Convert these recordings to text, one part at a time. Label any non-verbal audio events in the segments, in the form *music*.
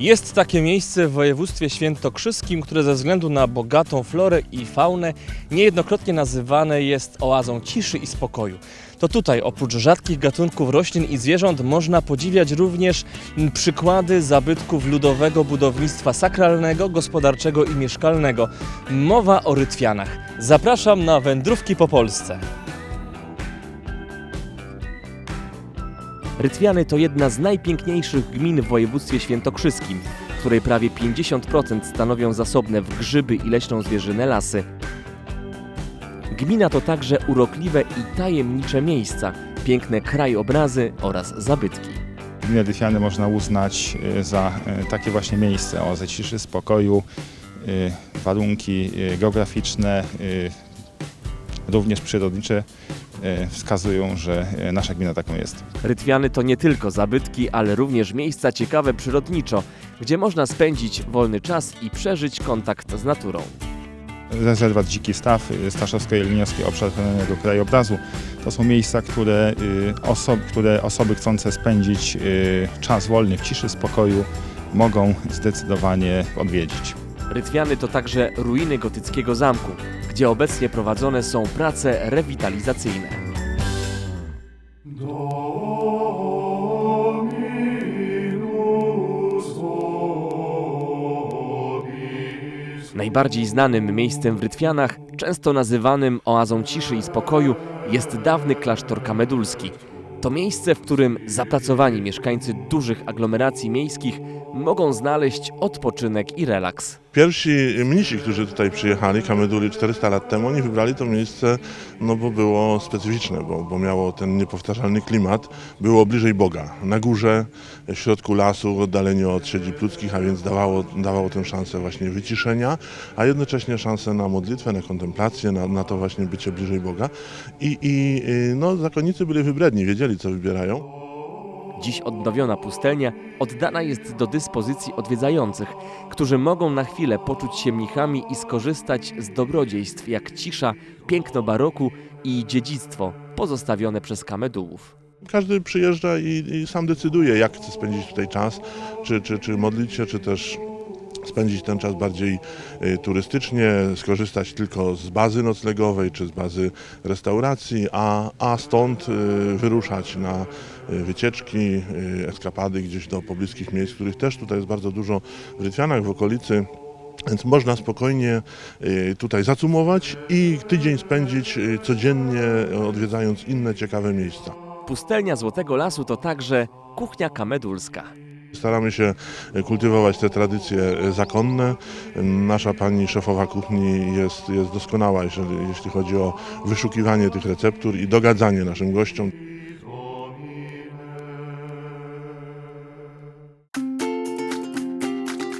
Jest takie miejsce w województwie świętokrzyskim, które ze względu na bogatą florę i faunę niejednokrotnie nazywane jest oazą ciszy i spokoju. To tutaj oprócz rzadkich gatunków roślin i zwierząt można podziwiać również przykłady zabytków ludowego budownictwa sakralnego, gospodarczego i mieszkalnego. Mowa o Rytwianach. Zapraszam na wędrówki po Polsce. Rytwiany to jedna z najpiękniejszych gmin w województwie świętokrzyskim, której prawie 50% stanowią zasobne w grzyby i leśną zwierzynę lasy. Gmina to także urokliwe i tajemnicze miejsca, piękne krajobrazy oraz zabytki. Gminę Dyfiany można uznać y, za y, takie właśnie miejsce o ciszy, spokoju, y, warunki geograficzne, również przyrodnicze y, wskazują, że y, nasza gmina taką jest. Rytwiany to nie tylko zabytki, ale również miejsca ciekawe przyrodniczo, gdzie można spędzić wolny czas i przeżyć kontakt z naturą. Rezerwat Dziki Staw, y, Staszowsko-Jeleniowski Obszar Chronionego Krajobrazu to są miejsca, które, y, oso- które osoby chcące spędzić y, czas wolny w ciszy, spokoju mogą zdecydowanie odwiedzić. Rytwiany to także ruiny gotyckiego zamku, gdzie obecnie prowadzone są prace rewitalizacyjne. Najbardziej znanym miejscem w Rytwianach, często nazywanym oazą ciszy i spokoju, jest dawny klasztor kamedulski. To miejsce, w którym zapracowani mieszkańcy dużych aglomeracji miejskich mogą znaleźć odpoczynek i relaks. Pierwsi mnisi, którzy tutaj przyjechali, Kameduli 400 lat temu, oni wybrali to miejsce, no bo było specyficzne, bo, bo miało ten niepowtarzalny klimat, było bliżej Boga, na górze, w środku lasu, w od siedzib ludzkich, a więc dawało, dawało tę szansę właśnie wyciszenia, a jednocześnie szansę na modlitwę, na kontemplację, na, na to właśnie bycie bliżej Boga. I, i y, no, zakonnicy byli wybredni, wiedzieli co wybierają. Dziś odnowiona pustelnia oddana jest do dyspozycji odwiedzających, którzy mogą na chwilę poczuć się mnichami i skorzystać z dobrodziejstw jak cisza, piękno baroku i dziedzictwo pozostawione przez kamedułów. Każdy przyjeżdża i, i sam decyduje, jak chce spędzić tutaj czas, czy, czy, czy modlić się, czy też spędzić ten czas bardziej y, turystycznie, skorzystać tylko z bazy noclegowej, czy z bazy restauracji, a, a stąd y, wyruszać na y, wycieczki, eskapady gdzieś do pobliskich miejsc, których też tutaj jest bardzo dużo w Rytwianach, w okolicy. Więc można spokojnie tutaj zacumować i tydzień spędzić codziennie odwiedzając inne ciekawe miejsca. Pustelnia Złotego Lasu to także kuchnia kamedulska. Staramy się kultywować te tradycje zakonne. Nasza pani szefowa kuchni jest, jest doskonała, jeżeli, jeśli chodzi o wyszukiwanie tych receptur i dogadzanie naszym gościom.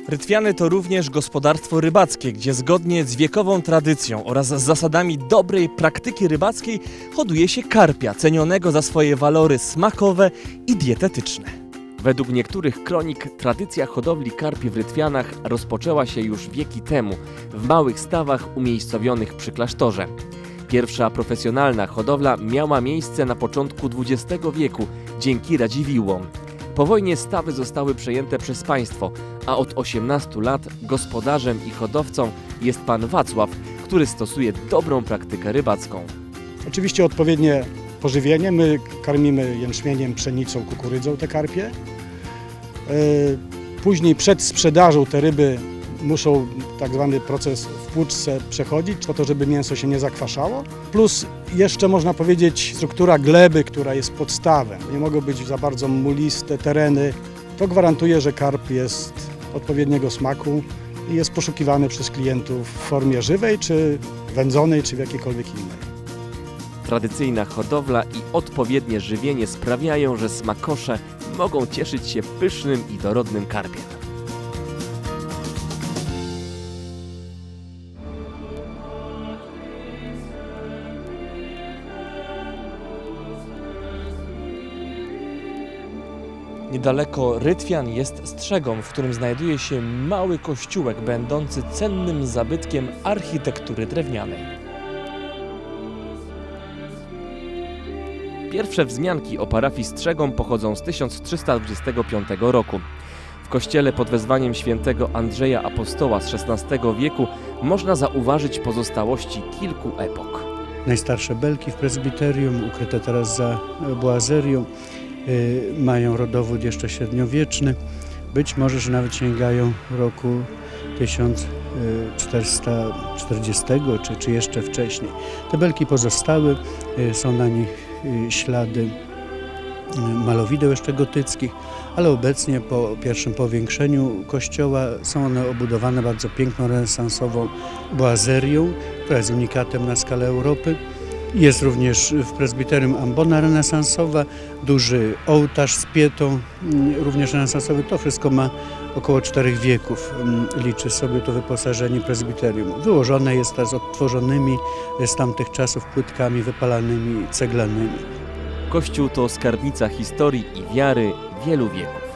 Rytwiany to również gospodarstwo rybackie, gdzie zgodnie z wiekową tradycją oraz z zasadami dobrej praktyki rybackiej hoduje się karpia, cenionego za swoje walory smakowe i dietetyczne. Według niektórych kronik tradycja hodowli karpi w Rytwianach rozpoczęła się już wieki temu w małych stawach umiejscowionych przy klasztorze. Pierwsza profesjonalna hodowla miała miejsce na początku XX wieku dzięki Radziwiłłom. Po wojnie stawy zostały przejęte przez państwo, a od 18 lat gospodarzem i hodowcą jest pan Wacław, który stosuje dobrą praktykę rybacką. Oczywiście odpowiednie pożywienie. My karmimy jęczmieniem, pszenicą, kukurydzą te karpie. E, Później przed sprzedażą te ryby muszą tak zwany proces w płuczce przechodzić, po to, żeby mięso się nie zakwaszało. Plus jeszcze można powiedzieć struktura gleby, która jest podstawem. Nie mogą być za bardzo muliste tereny. To gwarantuje, że karp jest odpowiedniego smaku i jest poszukiwany przez klientów w formie żywej, czy wędzonej, czy w jakiejkolwiek innej. Tradycyjna hodowla i odpowiednie żywienie sprawiają, że smakosze mogą cieszyć się pysznym i dorodnym karpiem. Niedaleko Rytwian jest strzegom, w którym znajduje się mały kościółek będący cennym zabytkiem architektury drewnianej. Pierwsze wzmianki o parafii Strzegom pochodzą z 1325 roku. W kościele pod wezwaniem świętego Andrzeja Apostoła z XVI wieku można zauważyć pozostałości kilku epok. Najstarsze belki w prezbiterium, ukryte teraz za boazerią, y, mają rodowód jeszcze średniowieczny. Być może, że nawet sięgają roku 1440 czy, czy jeszcze wcześniej. Te belki pozostały, y, są na nich ślady y, malowideł jeszcze gotyckich, ale obecnie po pierwszym powiększeniu kościoła są one obudowane bardzo piękną renesansową boazerią, która jest unikatem na skalę Europy. Jest również w prezbiterium ambona renesansowa, duży ołtarz z pietą, mm, również renesansowy. To wszystko ma około czterech wieków, mm, liczy sobie to wyposażenie prezbiterium. Wyłożone jest teraz odtworzonymi z tamtych czasów płytkami wypalanymi ceglanymi. Kościół to skarbnica historii i wiary wielu wieków.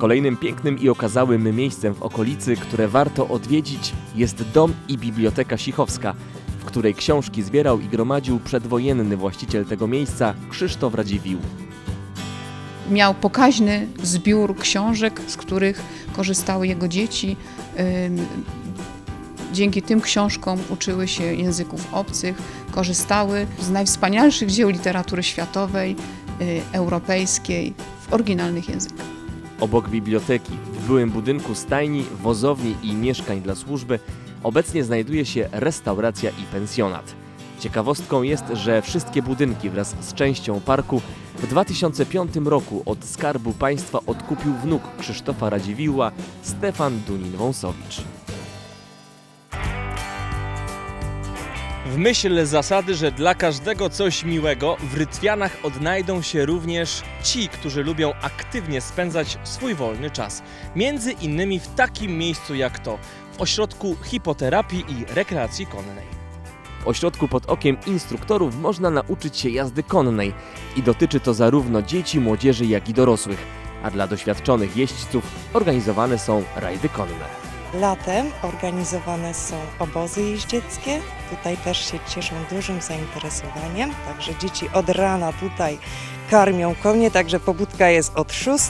Kolejnym pięknym i okazałym miejscem w okolicy, które warto odwiedzić, jest dom i biblioteka Sichowska, w której książki zbierał i gromadził przedwojenny właściciel tego miejsca Krzysztof Radziwiłł. Miał pokaźny zbiór książek, z których korzystały jego dzieci. Dzięki tym książkom uczyły się języków obcych, korzystały z najwspanialszych dzieł literatury światowej, y, europejskiej w oryginalnych językach. Obok biblioteki, w byłym budynku stajni, wozowni i mieszkań dla służby, obecnie znajduje się restauracja i pensjonat. Ciekawostką jest, że wszystkie budynki wraz z częścią parku w 2005 roku od Skarbu Państwa odkupił wnuk Krzysztofa Radziwiłła, Stefan Dunin-Wąsowicz. W myśl zasady, że dla każdego coś miłego, w Rytwianach odnajdą się również ci, którzy lubią aktywnie spędzać swój wolny czas. Między innymi w takim miejscu jak to, w ośrodku hipoterapii i rekreacji konnej. W ośrodku pod okiem instruktorów można nauczyć się jazdy konnej i dotyczy to zarówno dzieci, młodzieży, jak i dorosłych. A dla doświadczonych jeźdźców organizowane są rajdy konne. Latem organizowane są obozy jeździeckie. Tutaj też się cieszą dużym zainteresowaniem. Także dzieci od rana tutaj karmią konie, także pobudka jest od 6.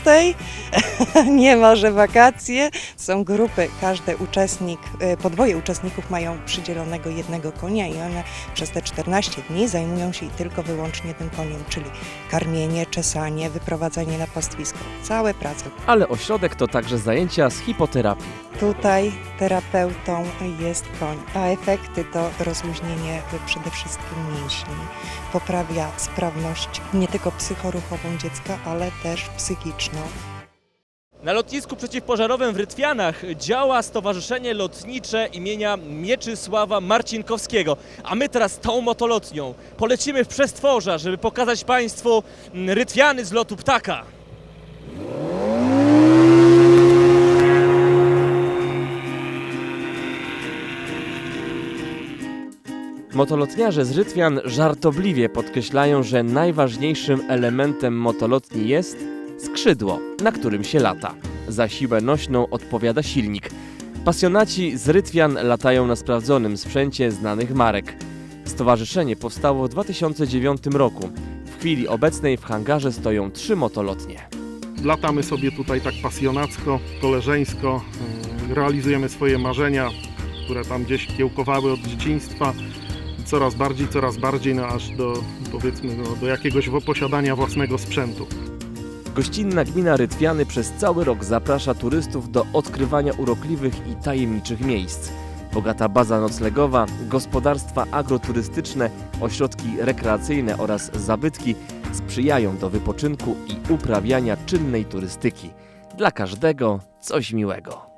*laughs* Nie ma, że wakacje. Są grupy, każdy uczestnik, e, podwoje uczestników mają przydzielonego jednego konia i one przez te 14 dni zajmują się tylko wyłącznie tym koniem, czyli karmienie, czesanie, wyprowadzanie na pastwisko. Całe prace. Ale ośrodek to także zajęcia z hipoterapii. Tutaj terapeutą jest koń, a efekty to rozluźnienie przede wszystkim mięśni, poprawia sprawność nie tylko psychoruchową dziecka, ale też psychiczną. Na lotnisku przeciwpożarowym w Rytwianach działa Stowarzyszenie Lotnicze imienia Mieczysława Marcinkowskiego. A my teraz tą motolotnią polecimy w przestworza, żeby pokazać Państwu mm, Rytwiany z lotu ptaka. Motolotniarze z Rytwian żartobliwie podkreślają, że najważniejszym elementem motolotni jest skrzydło, na którym się lata. Za siłę nośną odpowiada silnik. Pasjonaci z Rytwian latają na sprawdzonym sprzęcie znanych marek. Stowarzyszenie powstało w 2009 roku. W chwili obecnej w hangarze stoją trzy motolotnie. latamy sobie tutaj tak pasjonacko, koleżeńsko, yy, realizujemy swoje marzenia, które tam gdzieś kiełkowały od dzieciństwa. Coraz bardziej, coraz bardziej, no aż do powiedzmy no, do jakiegoś posiadania własnego sprzętu. Gościnna gmina Rytwiany przez cały rok zaprasza turystów do odkrywania urokliwych i tajemniczych miejsc. Bogata baza noclegowa, gospodarstwa agroturystyczne, ośrodki rekreacyjne oraz zabytki sprzyjają do wypoczynku i uprawiania czynnej turystyki. Dla każdego coś miłego.